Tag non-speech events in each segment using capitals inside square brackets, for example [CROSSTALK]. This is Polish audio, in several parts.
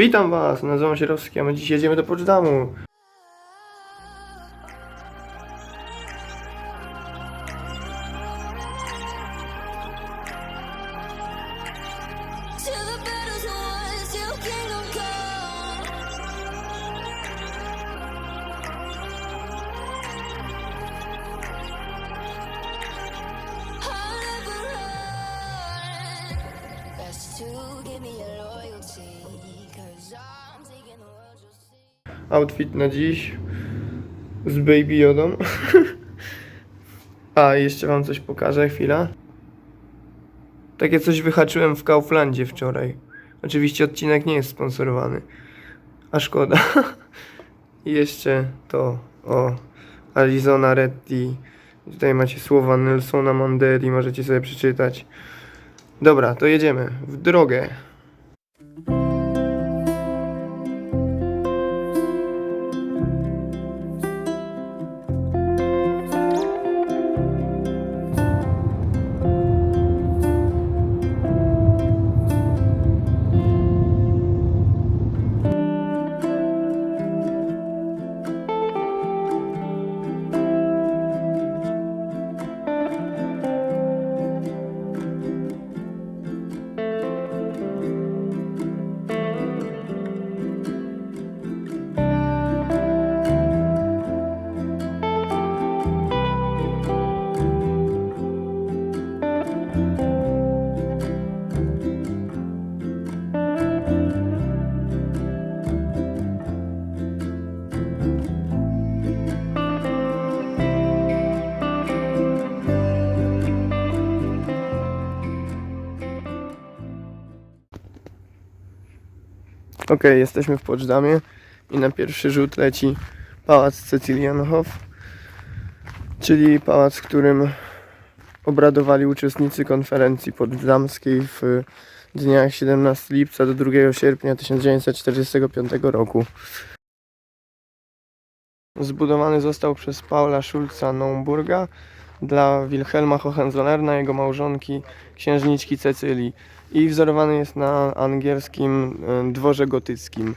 Witam Was, nazywam się Rowski, a my dziś jedziemy do Poczdamу. Outfit na dziś z Baby Jodą. [LAUGHS] A, jeszcze Wam coś pokażę, chwila. Takie coś wyhaczyłem w Kauflandzie wczoraj. Oczywiście odcinek nie jest sponsorowany. A szkoda. [LAUGHS] I jeszcze to o Arizona Reddy. Tutaj macie słowa Nelsona Mandeli, możecie sobie przeczytać. Dobra, to jedziemy w drogę. Okej, jesteśmy w Poczdamie i na pierwszy rzut leci pałac Cecilianhof, czyli pałac, w którym obradowali uczestnicy konferencji poczdamskiej w dniach 17 lipca do 2 sierpnia 1945 roku. Zbudowany został przez Paula Schulza Naumburga dla Wilhelma Hohenzollerna, jego małżonki, księżniczki Cecylii i wzorowany jest na angielskim e, dworze gotyckim.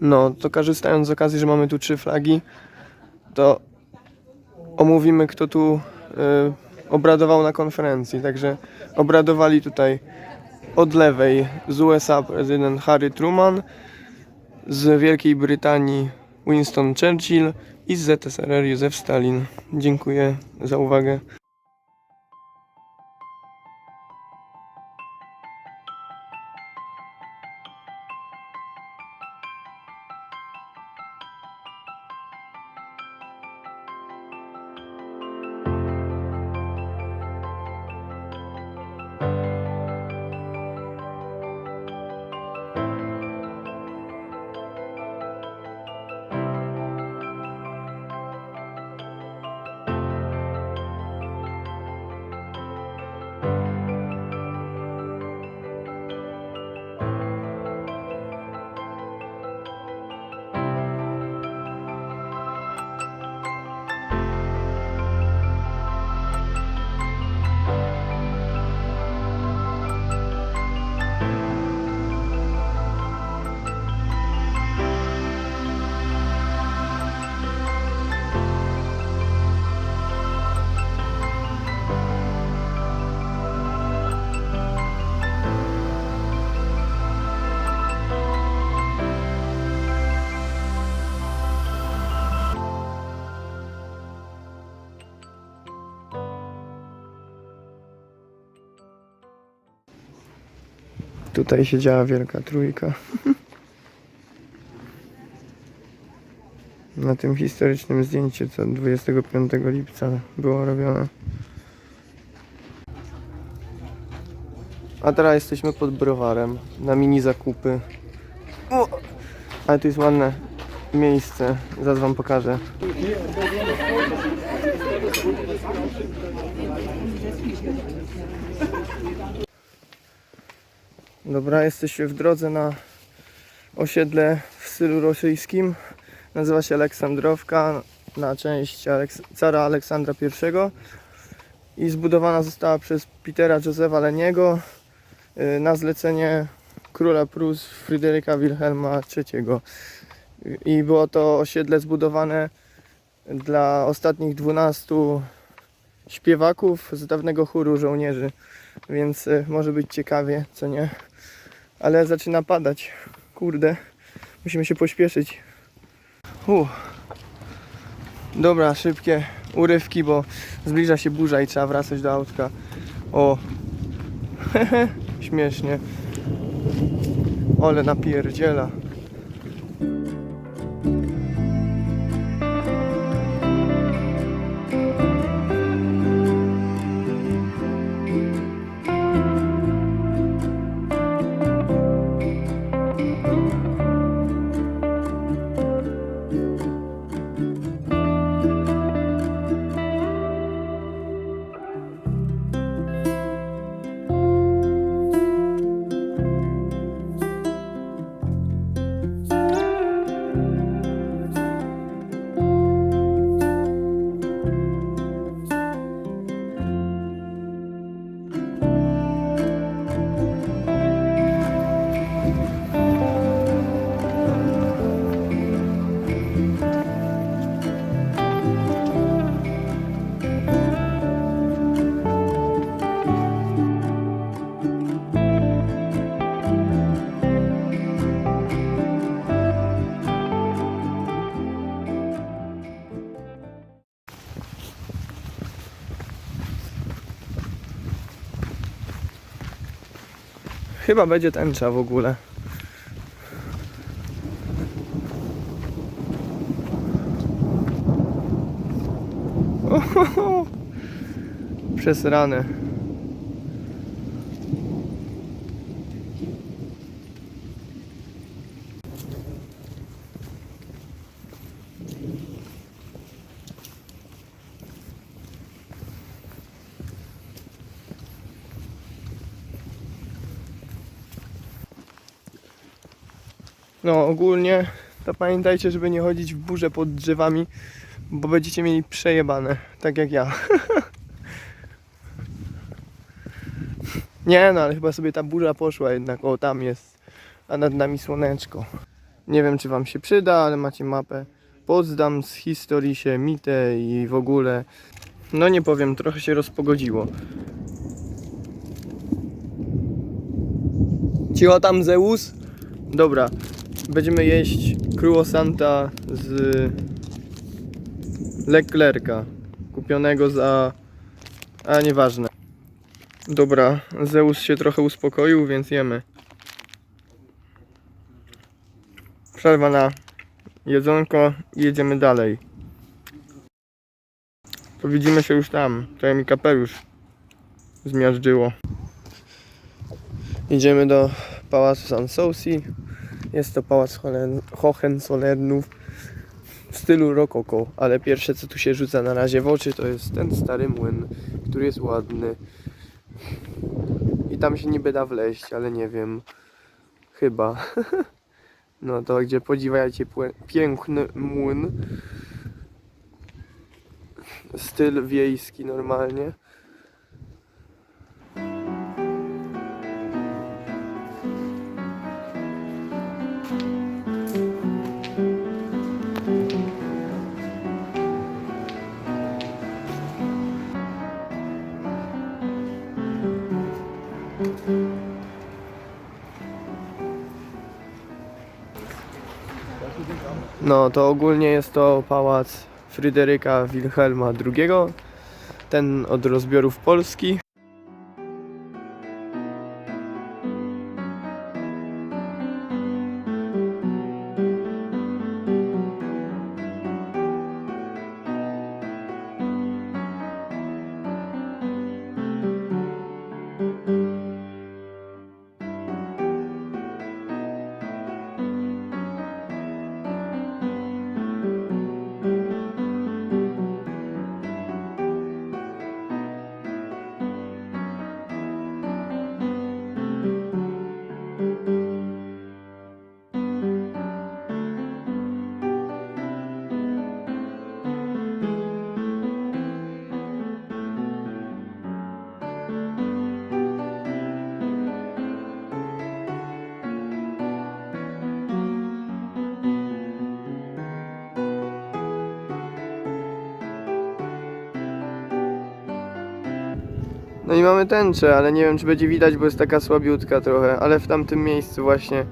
No, to korzystając z okazji, że mamy tu trzy flagi, to omówimy, kto tu obradował na konferencji. Także obradowali tutaj od lewej z USA prezydent Harry Truman, z Wielkiej Brytanii Winston Churchill i z ZSRR Józef Stalin. Dziękuję za uwagę. Tutaj siedziała wielka trójka. [LAUGHS] Na tym historycznym zdjęciu, co 25 lipca było robione. A teraz jesteśmy pod browarem, na mini zakupy. O! Ale tu jest ładne miejsce, zaraz wam pokażę. Dobra, jesteśmy w drodze na osiedle w stylu rosyjskim. Nazywa się Aleksandrowka na część Aleks- cara Aleksandra I i zbudowana została przez Petera Józefa Leniego y, na zlecenie króla Prus Fryderyka Wilhelma III. I było to osiedle zbudowane dla ostatnich 12 śpiewaków z dawnego chóru żołnierzy, więc y, może być ciekawie, co nie. Ale zaczyna padać. Kurde, musimy się pośpieszyć. Uff. Dobra, szybkie urywki, bo zbliża się burza i trzeba wracać do autka. O, [LAUGHS] śmiesznie. Ole napierdziela. Chyba będzie tęcza w ogóle. Ohoho. Przez ranę. No ogólnie to pamiętajcie, żeby nie chodzić w burze pod drzewami, bo będziecie mieli przejebane, tak jak ja. [LAUGHS] nie no, ale chyba sobie ta burza poszła jednak, o tam jest, a nad nami słoneczko. Nie wiem czy wam się przyda, ale macie mapę Potsdam z historii się, Mite i w ogóle. No nie powiem, trochę się rozpogodziło. Cicho tam Zeus? Dobra, będziemy jeść croissanta z Leclerca, kupionego za... a nieważne. Dobra, Zeus się trochę uspokoił, więc jemy. Przerwa na jedzonko i jedziemy dalej. To widzimy się już tam. To mi kapelusz zmiażdżyło. Idziemy do Pałacu Sanssouci. Jest to pałac Hohenzollernów w stylu rokoko, ale pierwsze co tu się rzuca na razie w oczy to jest ten stary młyn, który jest ładny. I tam się niby da wleźć, ale nie wiem. Chyba. [LAUGHS] No to gdzie podziwiacie płe- piękny młyn. Styl wiejski normalnie. No to ogólnie jest to pałac Fryderyka Wilhelma II, ten od rozbiorów Polski. No i mamy tęczę, ale nie wiem czy będzie widać, bo jest taka słabiutka trochę, ale w tamtym miejscu właśnie.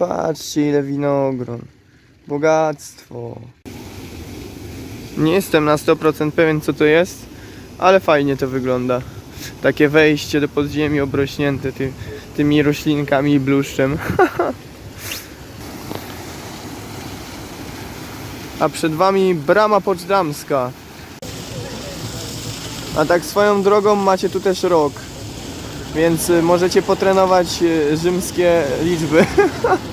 Patrzcie ile winogron. Bogactwo. Nie jestem na 100% pewien co to jest, ale fajnie to wygląda. Takie wejście do podziemi obrośnięte ty, tymi roślinkami i bluszczem. [LAUGHS] A przed wami brama poczdamska. A tak swoją drogą macie tu też rok. Więc y, możecie potrenować y, rzymskie liczby. [LAUGHS]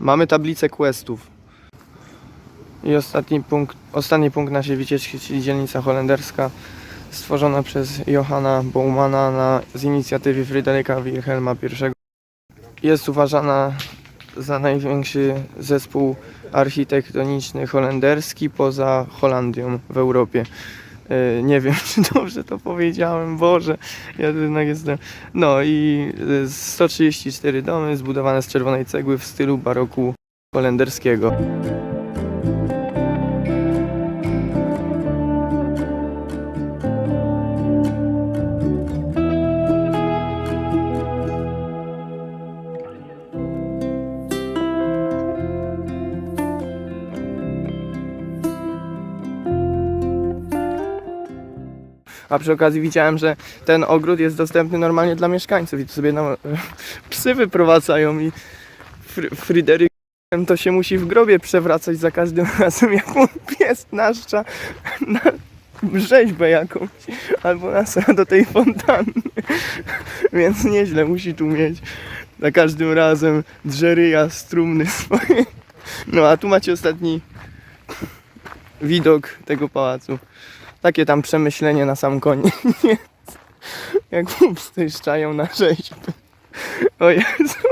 Mamy tablicę questów. I ostatni punkt, ostatni punkt naszej wycieczki, czyli dzielnica holenderska, stworzona przez Johanna Baumana na, z inicjatywy Fryderyka Wilhelma I. Jest uważana za największy zespół architektoniczny holenderski poza Holandią w Europie. E, Nie wiem, [LAUGHS] czy dobrze to powiedziałem, Boże, ja jednak jestem. No i e, 134 domy zbudowane z czerwonej cegły w stylu baroku holenderskiego. A przy okazji widziałem, że ten ogród jest dostępny normalnie dla mieszkańców i tu sobie [LAUGHS] psy wyprowadzają i Fry- Fryderyk to się musi w grobie przewracać za każdym [LAUGHS] razem, jak mu pies naszcza na rzeźbę jakąś albo nasra [LAUGHS] do tej fontanny. Więc nieźle musi tu mieć za każdym razem drzeryja z trumny swoje. No a tu macie ostatni widok tego pałacu. Takie tam przemyślenie na sam koniec. [LAUGHS] Jak chłopcy szczają na rzeźby. O Jezu.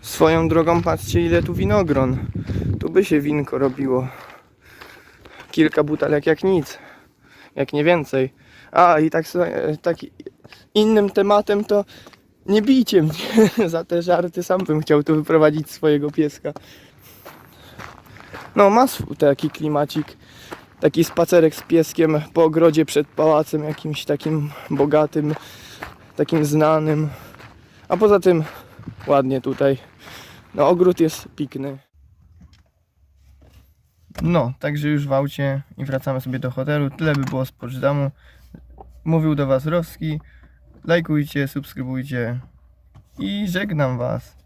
Swoją drogą patrzcie ile tu winogron. Tu by się winko robiło. Kilka butelek jak nic. Jak nie więcej. A i tak, sobie- tak innym tematem to nie bijcie mnie [LAUGHS] za te żarty. Sam bym chciał tu wyprowadzić swojego pieska. No ma taki klimacik. Taki spacerek z pieskiem po ogrodzie przed pałacem jakimś takim bogatym, takim znanym. A poza tym ładnie tutaj. No ogród jest pikny. No, także już w aucie i wracamy sobie do hotelu. Tyle by było z Poczdamу. Mówił do Was Rowski. Lajkujcie, subskrybujcie i żegnam Was.